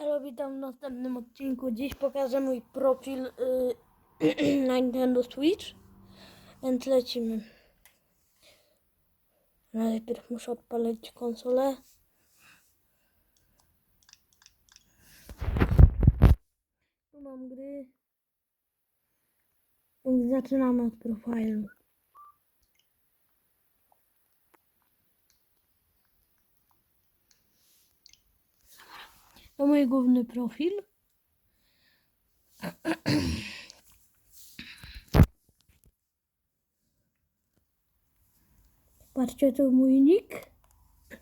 Elo, witam w następnym odcinku. Dziś pokażę mój profil y, na Nintendo Switch. Więc lecimy. Najpierw muszę odpalić konsolę. Tu mam gry. Zaczynamy od profilu. To mój główny profil. Patrzcie, to mój nick.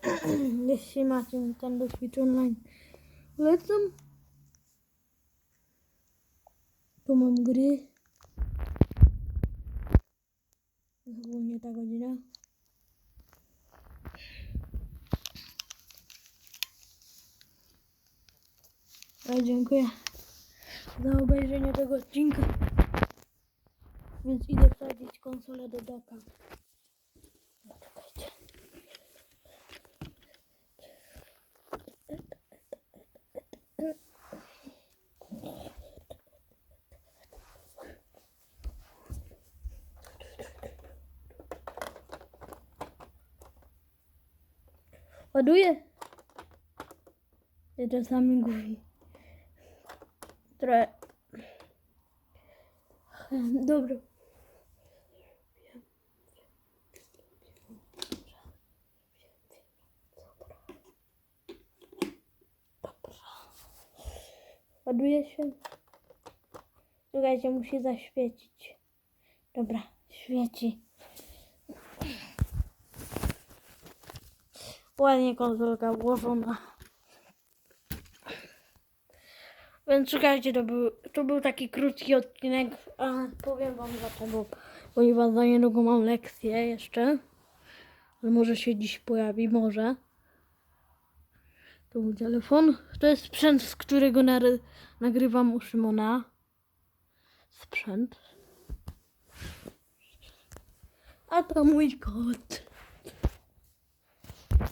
Jeśli macie Nintendo Switch Online, lecą. Tu mam gry. Ogólnie ta godzina. Dziękuję za obejrzenie tego odcinka. Więc idę wsadzić konsolę do. Poczekajcie. Ładuję. Ja czasami gubi. Trochę. Dobra. Ładuje się. Słuchajcie, musi zaświecić. Dobra, świeci. Ładnie konsolka włożona. Więc słuchajcie, to był, to był taki krótki odcinek, a powiem wam dlaczego, ponieważ za niedługo mam lekcję jeszcze, ale może się dziś pojawi, może. To mój telefon, to jest sprzęt, z którego nagrywam u Szymona. Sprzęt. A to mój kot.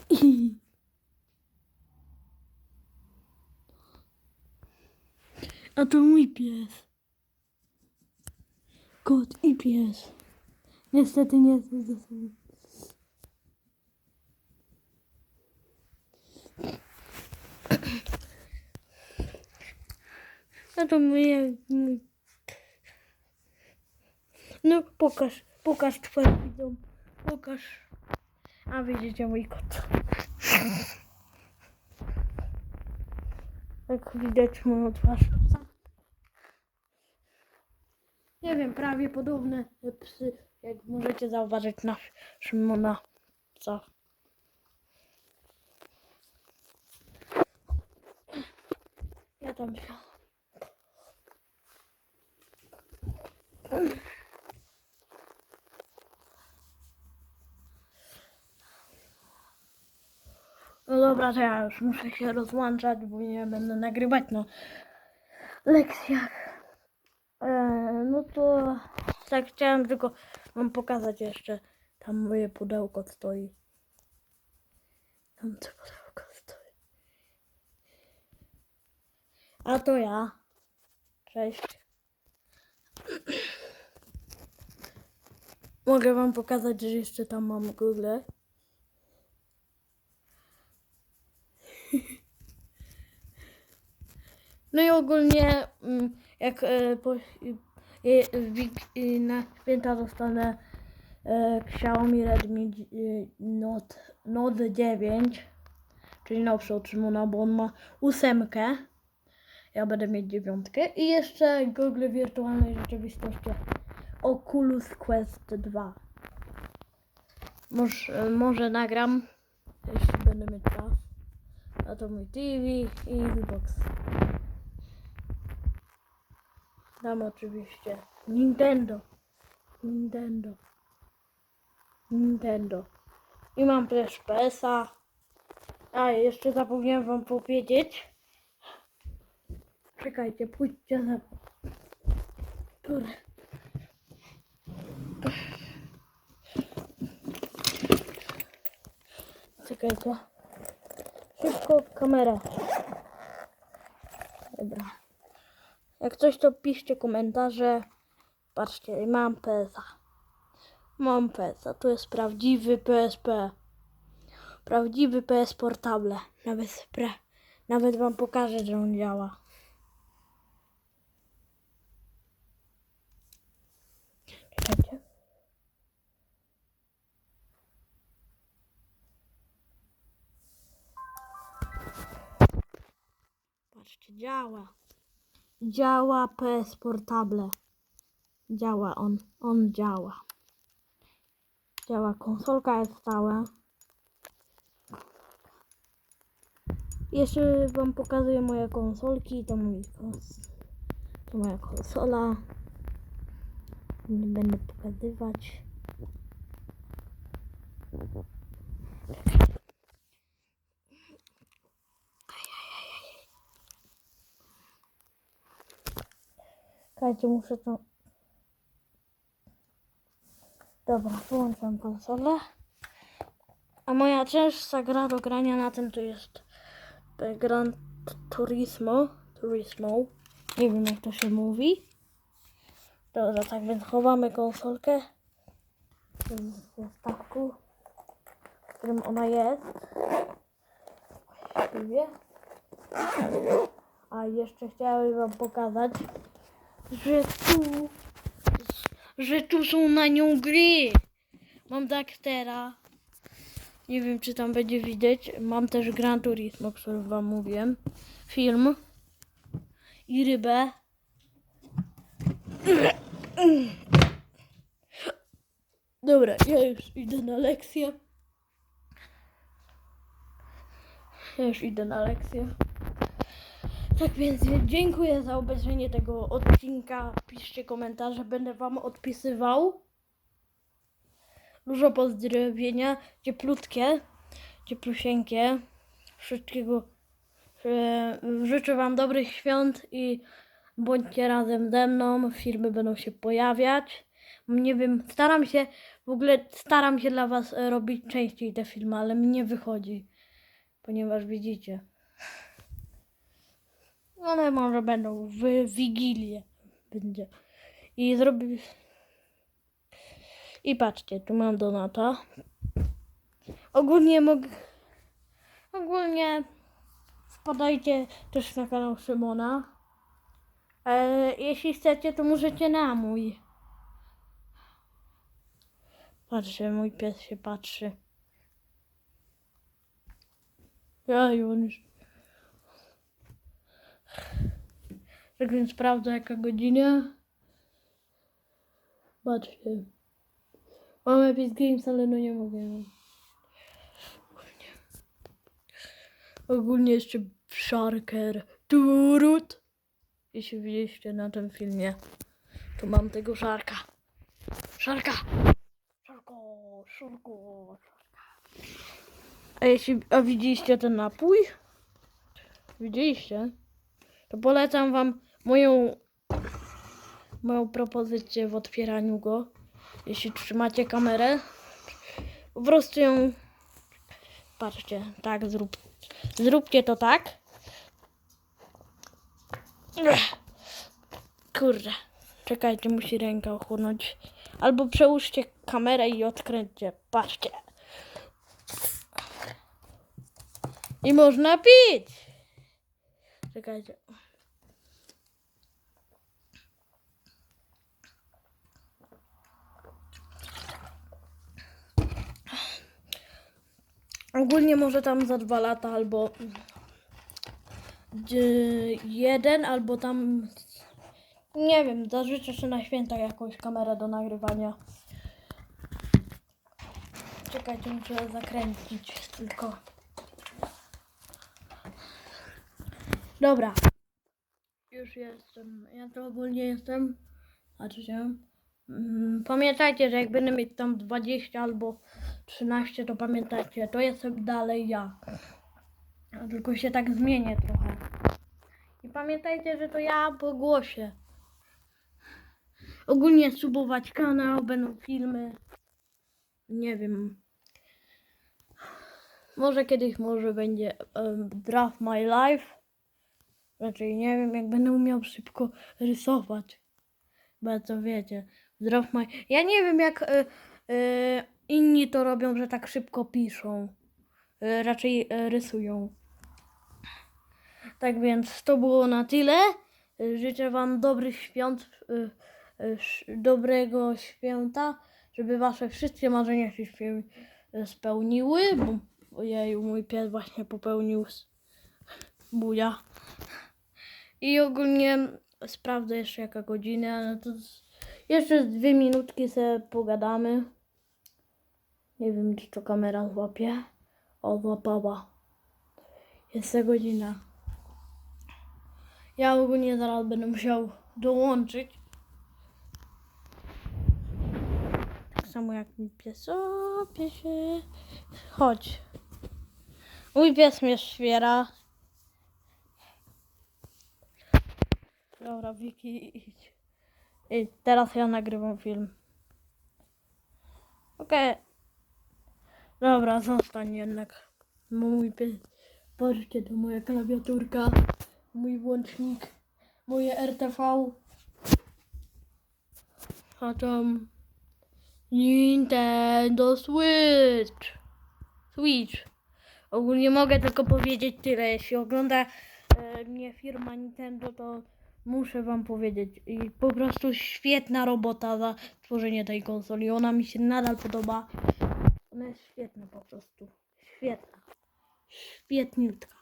A to mój pies. Kot i pies. Niestety nie są ze sobą. A to moje... mój- No pokaż, pokaż twoim widzom. Pokaż. A widzicie mój kot. Jak widać moją twarz. Nie wiem, prawie podobne psy, jak możecie zauważyć na Szymona. Co? Ja tam się. No dobra, to ja już muszę się rozłączać, bo nie będę nagrywać na lekcjach. E, no to tak chciałem tylko wam pokazać jeszcze. Tam moje pudełko stoi. Tam to pudełko stoi. A to ja. Cześć. Mogę wam pokazać, że jeszcze tam mam Google. No i ogólnie mm, jak e, na święta dostanę e, Xiaomi Redmi e, Note, Note 9, czyli nowszy od Szymona, bo on ma ósemkę. Ja będę mieć dziewiątkę i jeszcze Google wirtualnej rzeczywistości Oculus Quest 2. Może, może nagram, jeśli będę mieć czas. A to mój TV i Xbox. Tam oczywiście Nintendo. Nintendo. Nintendo. I mam też PS-a. A, jeszcze zapomniałem wam powiedzieć. Czekajcie, pójdźcie na... Który? Czekajcie. Szybko kamera. Dobra. Jak coś to piszcie komentarze. Patrzcie, mam PSA. Mam PSA. Tu jest prawdziwy PSP. Prawdziwy PS Portable. Nawet, spra- nawet wam pokażę, że on działa. Czekajcie. Patrzcie, działa. Działa PS Portable. Działa on. On działa. Działa. Konsolka jest stała. Jeszcze wam pokazuję moje konsolki. To mój kons... To moja konsola. Nie będę pokazywać. Słuchajcie, muszę to... Dobra, wyłączam konsolę. A moja częstsza gra do grania na tym to jest Gran Turismo. Turismo. Nie wiem jak to się mówi. Dobra, tak więc chowamy konsolkę z zestawku, w którym ona jest. Właściwie. A jeszcze chciałem wam pokazać, że tu, że tu są na nią gry. Mam Daktera. Nie wiem, czy tam będzie widać. Mam też Gran Turismo, o którym wam mówiłem. Film. I rybę. Dobra, ja już idę na lekcję. Ja już idę na lekcję. Tak więc dziękuję za obejrzenie tego odcinka. Piszcie komentarze, będę wam odpisywał. Dużo pozdrowienia, cieplutkie, cieplusieńkie. Wszystkiego. e, Życzę wam dobrych świąt i bądźcie razem ze mną. Filmy będą się pojawiać. Nie wiem, staram się, w ogóle staram się dla was robić częściej te filmy, ale mi nie wychodzi. Ponieważ widzicie. One może będą w Wigilię. Będzie. I zrobię. I patrzcie, tu mam Donata. Ogólnie mogę. Ogólnie wpadajcie też na kanał Szymona. E, jeśli chcecie, to możecie na mój. Patrzcie, mój pies się patrzy. Ja już. Tak więc sprawdzę jaka godzina. Patrzcie. Mam Epic Games, ale no nie mogę. Ogólnie. Ogólnie jeszcze Sharker. Turut. Jeśli widzieliście na tym filmie, to mam tego szarka. Szarka! Szarko! Szarko! Szarka. A jeśli a widzieliście ten napój? Widzieliście? To polecam wam moją moją propozycję w otwieraniu go. Jeśli trzymacie kamerę, po prostu ją patrzcie, tak zrób. Zróbcie to tak. Kurde. Czekajcie, musi ręka ochłonąć. Albo przełóżcie kamerę i odkręćcie. Patrzcie. I można pić. Czekajcie. Ogólnie może tam za dwa lata albo jeden, albo tam nie wiem, zażyczę się na święta jakąś kamerę do nagrywania. Czekajcie, muszę zakręcić tylko. Dobra. Już jestem. Ja to ogólnie jestem. Patrzcie. Mm, Pamiętajcie, że jak będę mieć tam 20 albo 13, to pamiętajcie, to jestem dalej ja. Tylko się tak zmienię trochę. I pamiętajcie, że to ja po głosie. Ogólnie subować kanał, będą filmy. Nie wiem. Może kiedyś może będzie um, Draft My Life. Raczej nie wiem, jak będę umiał szybko rysować. Bo to wiecie, zdrow ma... Ja nie wiem, jak y, y, inni to robią, że tak szybko piszą. Y, raczej y, rysują. Tak więc to było na tyle. Życzę Wam dobrych świąt, y, y, dobrego święta, żeby Wasze wszystkie marzenia się spełniły. Bo ojej, mój pies właśnie popełnił buja. I ogólnie sprawdzę jeszcze jaka godzina, no to jeszcze dwie minutki sobie pogadamy. Nie wiem, czy to kamera złapie. O, złapała. Jest godzina. Ja ogólnie zaraz będę musiał dołączyć. Tak samo jak mi pies. O, piesie. Chodź. Mój pies mnie szwiera. Dobra, Wiki, idź. I teraz ja nagrywam film. Okej. Dobra, zostań jednak. Mój pies. Patrzcie, to moja klawiaturka, mój włącznik, moje RTV. A tam Nintendo Switch. Switch. Ogólnie mogę tylko powiedzieć tyle. Jeśli ogląda e, mnie firma Nintendo, to muszę wam powiedzieć. I po prostu świetna robota za stworzenie tej konsoli. Ona mi się nadal podoba. Ona jest świetna po prostu. Świetna. Świetniutka.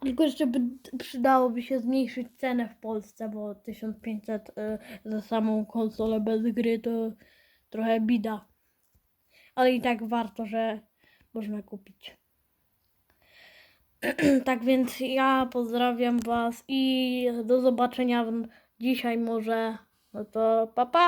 Tylko jeszcze by, przydałoby się zmniejszyć cenę w Polsce, bo 1500 y, za samą konsolę bez gry to trochę bida. Ale i tak warto, że można kupić. tak więc ja pozdrawiam Was i do zobaczenia dzisiaj może. No to pa pa!